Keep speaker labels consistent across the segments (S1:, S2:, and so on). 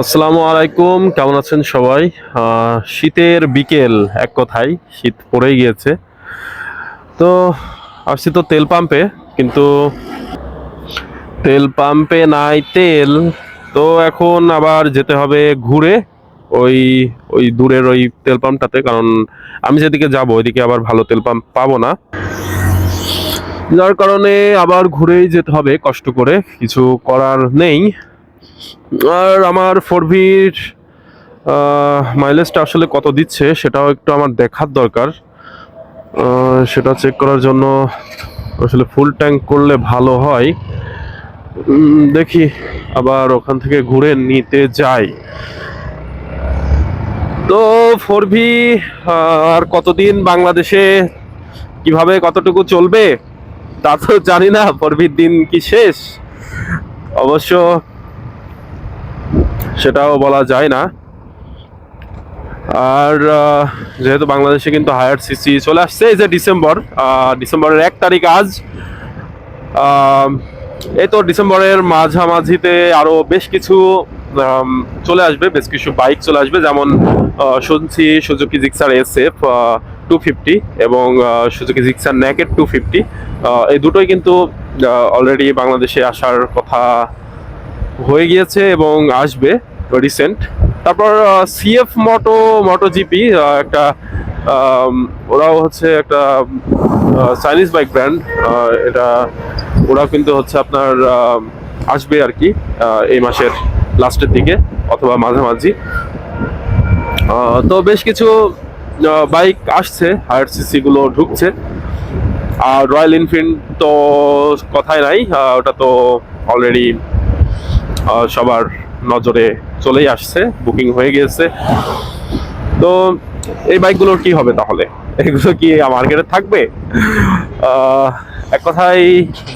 S1: আসসালামু আলাইকুম, কেমন আছেন সবাই? শীতের বিকেল এক কথায়, শীত পড়েই গিয়েছে। তো আসছি তো তেল পাম্পে, কিন্তু তেল পাম্পে নাই তেল, তো এখন আবার যেতে হবে ঘুরে ওই ওই দূরের ওই তেল পাম্পটাতে, কারণ আমি যেদিকে যাব, ওইদিকে আবার ভালো তেল পাম্প পাবো না। যার কারণে আবার ঘুরেই যেতে হবে, কষ্ট করে, কিছু করার নেই। আর আমার ফোর ভির মাইলেজটা আসলে কত দিচ্ছে সেটাও একটু আমার দেখার দরকার। সেটা চেক করার জন্য আসলে ফুল ট্যাঙ্ক করলে ভালো হয়। দেখি আবার ওখান থেকে ঘুরে নিতে যাই। তো ফোর ভি আর কতদিন বাংলাদেশে, কীভাবে কতটুকু চলবে? তা তো জানি না ফোর ভির দিন কি শেষ? অবশ্য সেটাও বলা যায় না। আর যেহেতু বাংলাদেশে কিন্তু হায়ার সিসি চলে আসছে, এই যে ডিসেম্বর ডিসেম্বরের এক তারিখ আজ এই তো ডিসেম্বরের মাঝামাঝিতে আরও বেশ কিছু চলে আসবে, বেশ কিছু বাইক চলে আসবে, যেমন শুনছি Suzuki Gixxer S F two fifty এবং Suzuki Gixxer naked two fifty এই দুটোই কিন্তু অলরেডি বাংলাদেশে আসার কথা হয়ে গিয়েছে এবং আসবে। রিসেন্ট তারপর সিএফ মোটো মোটো জিপি একটা ওরাও হচ্ছে একটা চাইনিজ বাইক ব্র্যান্ড এটা, ওরাও কিন্তু হচ্ছে আপনার আসবে আর কি এই মাসের লাস্টের দিকে অথবা মাঝামাঝি। তো বেশ কিছু বাইক আসছে হায়ার সিসি গুলো ঢুকছে। আর রয়্যাল এনফিল্ড তো কথাই নাই ওটা তো অলরেডি সবার নজরে চলেই আসছে বুকিং হয়ে গিয়েছে তো এই বাইকগুলোর কি হবে তাহলে? এগুলো কি মার্কেটে থাকবে? এক কথায়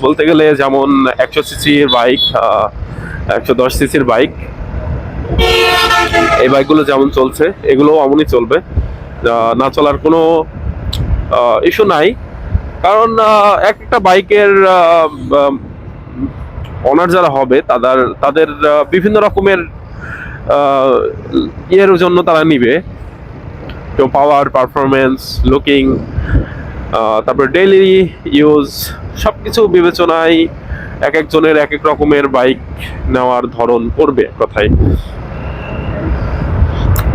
S1: বলতে গেলে যেমন একশো সিসির বাইক একশো দশ সিসির বাইক এই বাইকগুলো যেমন চলছে এগুলো এমনই চলবে। না চলার কোনো ইস্যু নাই। কারণ এক একটা বাইকের অনার যারা হবে, তাদের তাদের বিভিন্ন রকমের ইয়ের জন্য তারা নিবে। তো পাওয়ার পারফরমেন্স লুকিং তারপর ডেইলি ইউজ সব কিছু বিবেচনায় এক একজনের এক এক রকমের বাইক নেওয়ার ধরন করবে কথায়।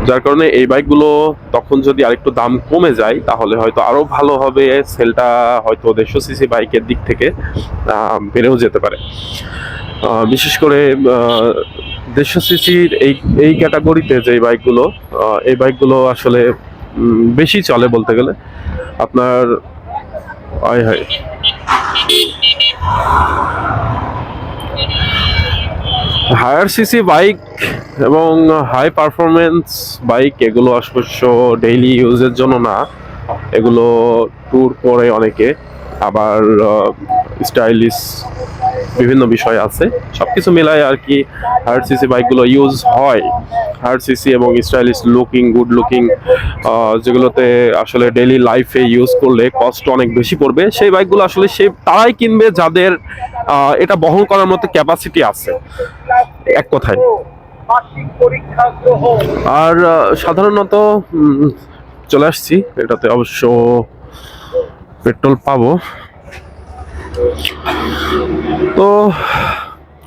S1: যার কারণে এই বাইকগুলো তখন যদি আরেকটু দাম কমে যায়, তাহলে হয়তো আরও ভালো হবে সেলটা হয়তো দেড়শো সিসি বাইকের দিক থেকে বেড়েও যেতে পারে। বিশেষ করে দেড়শো সিসির এই এই ক্যাটাগরিতে যে বাইকগুলো এই বাইকগুলো আসলে বেশি চলে বলতে গেলে। আপনার, আয় হয়। হায়ার সিসি বাইক এবং হাই পারফরমেন্স বাইক এগুলো অবশ্য ডেইলি ইউজের জন্য না। এগুলো ট্যুর করে অনেকে। আবার স্টাইলিশ বিভিন্ন বিষয় আছে। সব কিছু মিলায় আর কি হায়ার সিসি বাইকগুলো ইউজ হয়। হায়ার সিসি এবং স্টাইলিশ লুকিং গুড লুকিং যেগুলোতে আসলে ডেইলি লাইফে ইউজ করলে কস্ট অনেক বেশি পড়বে। সেই বাইকগুলো আসলে সে তারাই কিনবে যাদের এটা বহন করার মতো ক্যাপাসিটি আছে। এক কথায়। আর সাধারণত চলে আসছি। এটাতে অবশ্য পেট্রোল পাবো। তো,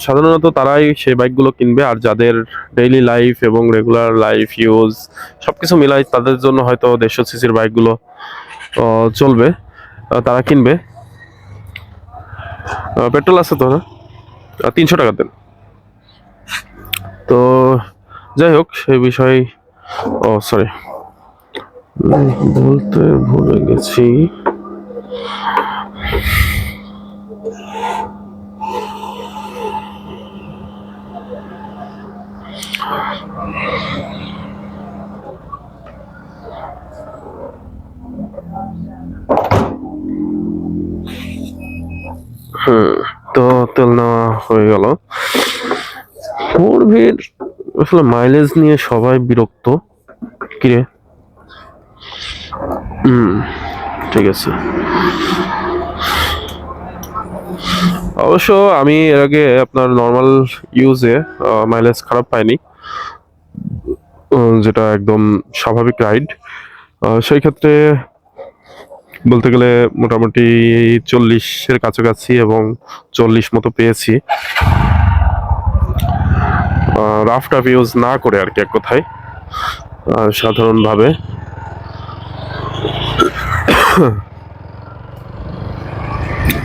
S1: সাধারণত তারাই সেই বাইকগুলো কিনবে আর যাদের ডেইলি লাইফ এবং রেগুলার লাইফ ইউজ সব কিছু মিলাই তাদের জন্য হয়তো দেড়শো সিসির বাইকগুলো চলবে তারা কিনবে। পেট্রোল আছে তো না? তিনশো টাকা দেন তো, যাই হোক, সেই বিষয়ে, ও সরি বলতে ভুলে গেছি। হুম, তো তেল নেওয়া হয়ে গেল। ফোর আসলে মাইলেজ নিয়ে সবাই বিরক্ত। কিরে হুম, ঠিক আছে। অবশ্য আমি এর আগে আপনার নর্মাল ইউজে মাইলেজ খারাপ পাইনি। যেটা একদম স্বাভাবিক রাইড সেই ক্ষেত্রে বলতে গেলে মোটামুটি চল্লিশের কাছাকাছি এবং চল্লিশ মতো পেয়েছি। রাফ টাফ ইউজ না করে আর কি এক কথায় সাধারণভাবে।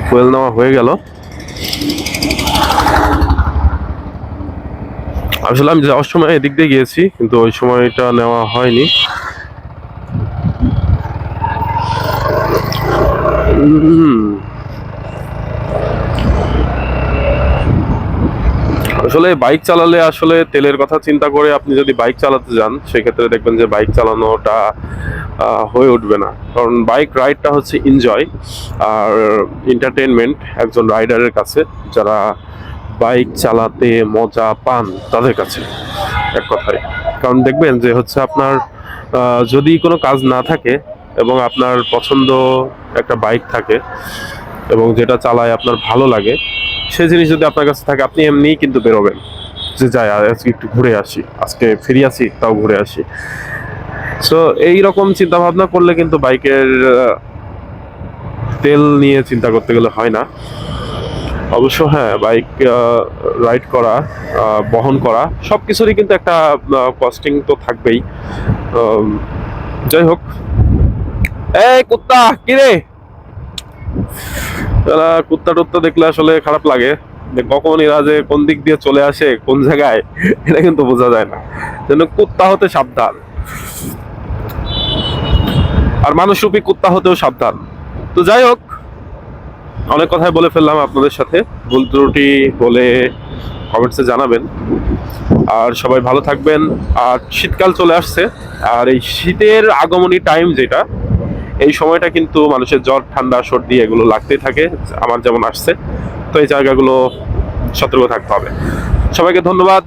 S1: ফুয়েল নেওয়া হয়ে গেল আসলে আমি যাওয়ার সময় এদিক দিয়ে গিয়েছি, কিন্তু ওই সময়টা নেওয়া হয়নি উম। আসলে বাইক চালালে আসলে তেলের কথা চিন্তা করে আপনি যদি বাইক চালাতে যান, সেক্ষেত্রে দেখবেন যে বাইক চালানোটা হয়ে উঠবে না। কারণ বাইক রাইডটা হচ্ছে এনজয় আর এন্টারটেনমেন্ট একজন রাইডারের কাছে, যারা বাইক চালাতে মজা পান তাদের কাছে, এক কথায়। কারণ দেখবেন যে হচ্ছে আপনার যদি কোনো কাজ না থাকে এবং আপনার পছন্দ একটা বাইক থাকে এবং যেটা চালায় আপনার ভালো লাগে সে জিনিস যদি আপনার কাছে থাকে, আপনি এমনিই কিন্তু বেরোবেন যে যাই আজকে একটু ঘুরে আসি, আজকে ফিরে আসি, তাও ঘুরে আসি। সো এই রকম চিন্তা ভাবনা করলে কিন্তু বাইকের তেল নিয়ে চিন্তা করতে গেলে হয় না। অবশ্য হ্যাঁ বাইক রাইড করা বহন করা সব কিছুরই কিন্তু একটা কস্টিং তো থাকবেই। যাই হোক। এই কুত্তা কিরে এরা কুত্তা টুত্তা দেখলে আসলে খারাপ লাগে। যে কখন এরা যে কোন দিক দিয়ে চলে আসে, কোন জায়গায়, এটা কিন্তু বোঝা যায় না। যেন কুত্তা হতে সাবধান। আর মানুষ রূপী কুত্তা হতেও সাবধান। তো যাই হোক, অনেক কথাই বলে ফেললাম আপনাদের সাথে। ভুল ত্রুটি বলে কমেন্টসে জানাবেন। আর সবাই ভালো থাকবেন। আর শীতকাল চলে আসছে। আর এই শীতের আগমনী টাইম যেটা এই সময়টা কিন্তু মানুষের জ্বর, ঠান্ডা, সর্দি এগুলো লাগতেই থাকে, আমার যেমন আসছে। তো এই জায়গাগুলো সতর্ক থাকতে হবে। সবাইকে ধন্যবাদ,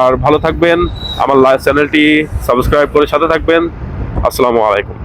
S1: আর ভালো থাকবেন। আমার চ্যানেলটি সাবস্ক্রাইব করে সাথে থাকবেন। আসসালামু আলাইকুম।